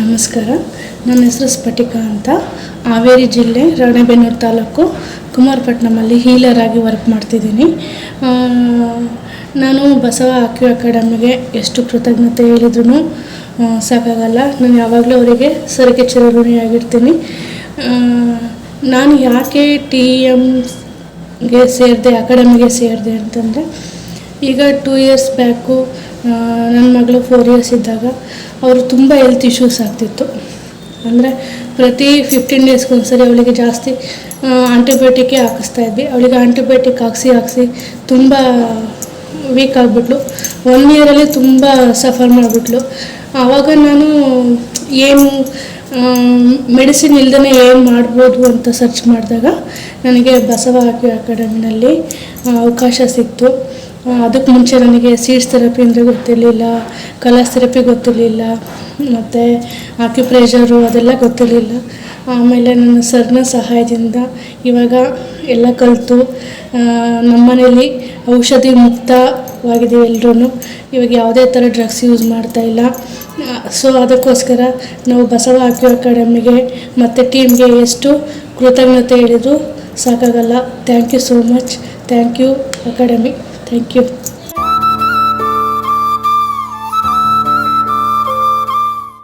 ನಮಸ್ಕಾರ. ನನ್ನ ಹೆಸರು ಸ್ಫಟಿಕ ಅಂತ. ಹಾವೇರಿ ಜಿಲ್ಲೆ ರಾಣೆಬೆನ್ನೂರು ತಾಲೂಕು ಕುಮಾರಪಟ್ಟಣಮಲ್ಲಿ ಹೀಲರ್ ಆಗಿ ವರ್ಕ್ ಮಾಡ್ತಿದ್ದೀನಿ. ನಾನು ಬಸವ ಹಾಕಿ ಅಕಾಡೆಮಿಗೆ ಎಷ್ಟು ಕೃತಜ್ಞತೆ ಹೇಳಿದ್ರು ಸಾಕಾಗಲ್ಲ. ನಾನು ಯಾವಾಗಲೂ ಅವರಿಗೆ ಸರಿಗೆ ಚಿರಋಣಿಯಾಗಿರ್ತೀನಿ. ನಾನು ಯಾಕೆ ಟಿ ಎಮ್ಗೆ ಸೇರಿದೆ, ಅಕಾಡೆಮಿಗೆ ಸೇರಿದೆ ಅಂತಂದರೆ, ಈಗ ಟೂ ಇಯರ್ಸ್ ಬ್ಯಾಕು ನನ್ನ ಮಗಳು ಫೋರ್ ಇಯರ್ಸ್ ಇದ್ದಾಗ ಅವರು ತುಂಬ ಹೆಲ್ತ್ ಇಶ್ಯೂಸ್ ಆಗ್ತಿತ್ತು. ಅಂದರೆ ಪ್ರತಿ ಫಿಫ್ಟೀನ್ ಡೇಸ್ಗೊಂದ್ಸರಿ ಅವಳಿಗೆ ಜಾಸ್ತಿ ಆಂಟಿಬಯೋಟಿಕ್ಕೇ ಹಾಕಿಸ್ತಾ ಇದ್ವಿ. ಅವಳಿಗೆ ಆಂಟಿಬಯೋಟಿಕ್ ಹಾಕ್ಸಿ, ಹಾಕಿಸಿ ತುಂಬ ವೀಕ್ ಆಗಿಬಿಟ್ಲು. ಒನ್ ಇಯರಲ್ಲಿ ತುಂಬ ಸಫರ್ ಮಾಡಿಬಿಟ್ಲು. ಆವಾಗ ನಾನು ಏನು ಮೆಡಿಸಿನ್ ಇಲ್ಲದೇ ಏನು ಮಾಡ್ಬೋದು ಅಂತ ಸರ್ಚ್ ಮಾಡಿದಾಗ ನನಗೆ ಬಸವ ಅಕಾಡೆಮಿನಲ್ಲಿ ಅವಕಾಶ ಸಿಕ್ತು. ಅದಕ್ಕೆ ಮುಂಚೆ ನನಗೆ ಸೀಡ್ಸ್ ಥೆರಪಿ ಅಂದರೆ ಗೊತ್ತಿರಲಿಲ್ಲ ಕಲರ್ಸ್ ಥೆರಪಿ ಗೊತ್ತಿರಲಿಲ್ಲ, ಮತ್ತು ಆಕ್ಯುಪ್ರೆಷರು ಅದೆಲ್ಲ ಗೊತ್ತಿರಲಿಲ್ಲ. ಆಮೇಲೆ ನನ್ನ ಸರ್ನ ಸಹಾಯದಿಂದ ಇವಾಗ ಎಲ್ಲ ಕಲಿತು. ನಮ್ಮನೇಲಿ ಔಷಧಿ ಮುಕ್ತವಾಗಿದೆ ಎಲ್ಲರೂ ಇವಾಗ ಯಾವುದೇ ಥರ ಡ್ರಗ್ಸ್ ಯೂಸ್ ಮಾಡ್ತಾ ಇಲ್ಲ. ಸೊ ಅದಕ್ಕೋಸ್ಕರ ನಾವು ಬಸವ ಆಕ್ಯು ಅಕಾಡೆಮಿಗೆ ಮತ್ತು ಟೀಮ್ಗೆ ಎಷ್ಟು ಕೃತಜ್ಞತೆ ಹೇಳಿದ್ರು ಸಾಕಾಗಲ್ಲ. Thank you so much thank you academy thank you